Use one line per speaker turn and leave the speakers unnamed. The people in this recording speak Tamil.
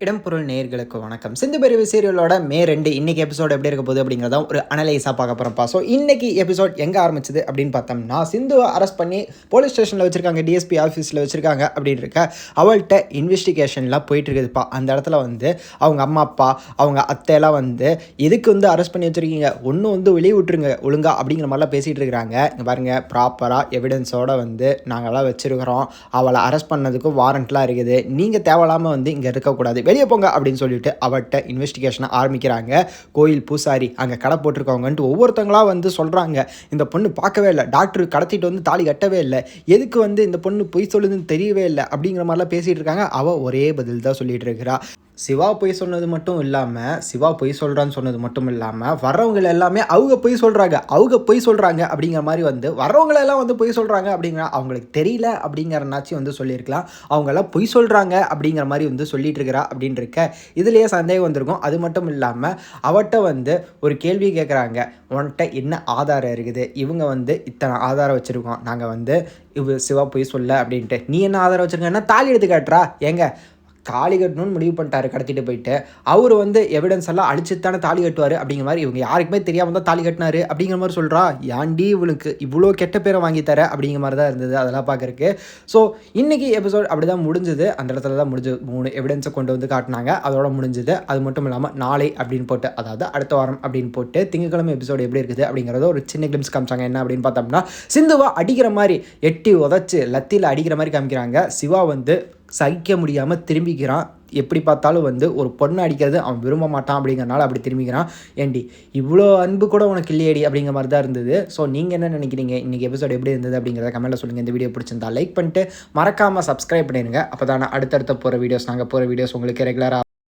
இடம்பொருள் நேர்களுக்கு வணக்கம். சிந்து பெரிய சீரியலோட மே ரெண்டு இன்றைக்கி எபிசோட் எப்படி இருக்க போகுது அப்படிங்கிறத ஒரு அனலைஸாக பார்க்க போகிறப்பா ஸோ இன்றைக்கி எபிசோட் எங்கே ஆரம்பிச்சது அப்படின்னு பார்த்தோம்னா சிந்துவை அரெஸ்ட் பண்ணி போலீஸ் ஸ்டேஷனில் வச்சுருக்காங்க டிஎஸ்பி ஆஃபீஸில் வச்சுருக்காங்க அப்படின்னு இருக்க அவள்கிட்ட இன்வெஸ்டிகேஷன்லாம் போயிட்டு இருக்குதுப்பா. அந்த இடத்துல வந்து அவங்க அம்மா அப்பா அவங்க அத்தையெல்லாம் வந்து எதுக்கு வந்து அரெஸ்ட் பண்ணி வச்சுருக்கீங்க? ஒன்றும் வந்து வெளியே விட்டுருங்க ஒழுங்கா அப்படிங்கிற மாதிரிலாம் பேசிகிட்டு இருக்கிறாங்க. இங்கே பாருங்கள் ப்ராப்பராக எவிடன்ஸோடு வந்து நாங்களாம் வச்சுருக்கிறோம். அவளை அரெஸ்ட் பண்ணதுக்கும் வாரண்ட்லாம் இருக்குது. நீங்கள் தேவையில்லாமல் வந்து இங்கே இருக்கக்கூடாது. வெளியே போங்க அப்படின்னு சொல்லிட்டு அவட்ட இன்வெஸ்டிகேஷனை ஆரம்பிக்கிறாங்க. கோயில் பூசாரி அங்கே கடை போட்டிருக்கவங்கன்ட்டு ஒவ்வொருத்தங்களா வந்து சொல்கிறாங்க இந்த பொண்ணு பார்க்கவே இல்லை. டாக்டர் கடத்திட்டு வந்து தாலி கட்டவே இல்லை. எதுக்கு வந்து இந்த பொண்ணு பொய் சொல்லுதுன்னு தெரியவே இல்லை அப்படிங்கிற மாதிரிலாம் பேசிகிட்டு இருக்காங்க. அவள் ஒரே பதில் தான் சொல்லிட்டு இருக்கிறா. சிவா பொய் சொன்னது மட்டும் இல்லாமல் சிவா பொய் சொல்கிறான்னு சொன்னது மட்டும் இல்லாமல் வர்றவங்க எல்லாமே அவங்க பொய் சொல்கிறாங்க அவங்க பொய் சொல்கிறாங்க அப்படிங்கிற மாதிரி வந்து வர்றவங்களெல்லாம் வந்து பொய் சொல்கிறாங்க அப்படிங்கிற அவங்களுக்கு தெரியல அப்படிங்கிறனாச்சும் வந்து சொல்லியிருக்கலாம். அவங்கெல்லாம் பொய் சொல்கிறாங்க அப்படிங்கிற மாதிரி வந்து சொல்லிட்டு இருக்கிறா அப்படின்னு இருக்க இதுலேயே சந்தேகம் வந்திருக்கும். அது மட்டும் இல்லாமல் அவட்ட வந்து ஒரு கேள்வி கேட்குறாங்க உன்கிட்ட என்ன ஆதாரம் இருக்குது? இவங்க வந்து இத்தனை ஆதாரம் வச்சுருக்கோம். நாங்கள் வந்து இவ சிவா பொய் சொல்ல அப்படின்ட்டு. நீ என்ன ஆதாரம் வச்சுருக்கேன்னா தாலி எடுத்து காட்டுறா? ஏங்க தாலி கட்டணும்னு முடிவு பண்ணிட்டாரு கடத்திட்டு போயிட்டு. அவர் வந்து எவிடன்ஸ் எல்லாம் அழிச்சுத்தானே தாலி கட்டுவார் அப்படிங்கிற மாதிரி இவங்க யாருக்குமே தெரியாமல் தான் தாலி கட்டினாரு அப்படிங்கிற மாதிரி சொல்கிறா ஏன்டி இவளுக்கு இவ்வளோ கெட்ட பேரை வாங்கி தர அப்படிங்கிற மாதிரி தான் இருந்தது அதெல்லாம் பார்க்குறக்கு ஸோ இன்றைக்கி எபிசோட் அப்படி தான் முடிஞ்சது. அந்த இடத்துல தான் முடிஞ்சு மூணு எவிடன்ஸை கொண்டு வந்து காட்டினாங்க. அதோட முடிஞ்சது. அது மட்டும் இல்லாமல் நாளை அப்படின்னு போட்டு அதாவது அடுத்த வாரம் அப்படின்னு போட்டு திங்கக்கிழமை எபிசோடு எப்படி இருக்குது அப்படிங்கிறத ஒரு சின்ன கிளிம்ஸ் காமிச்சாங்க. என்ன அப்படின்னு பார்த்தோம்னா சிந்துவா அடிக்கிற மாதிரி எட்டி உதச்சி லத்தியில் அடிக்கிற மாதிரி காமிக்கிறாங்க. சிவா வந்து சகிக்க முடியாமல் திரும்பிக்கிறான். எப்படி பார்த்தாலும் வந்து ஒரு பொண்ணை அடிக்கிறது அவன் விரும்ப மாட்டான் அப்படிங்கிறனால அப்படி திரும்பிக்கிறான். ஏண்டி இவ்வளோ அன்பு கூட உனக்கு இல்லையடி அப்படிங்கிற மாதிரி தான் இருந்தது. ஸோ நீங்கள் என்ன நினைக்கிறீங்க? இன்றைக்கி எபிசோட் எப்படி இருந்தது அப்படிங்கிறத கமெண்ட்டில் சொல்லுங்கள் இந்த வீடியோ பிடிச்சிருந்தா லைக் பண்ணிட்டு மறக்காமல் சப்ஸ்கிரைப் பண்ணிடுங்க. அப்போ தான் அடுத்தடுத்த போகிற வீடியோஸ் நாங்கள் போகிற வீடியோஸ் உங்களுக்கு ரெகுலராக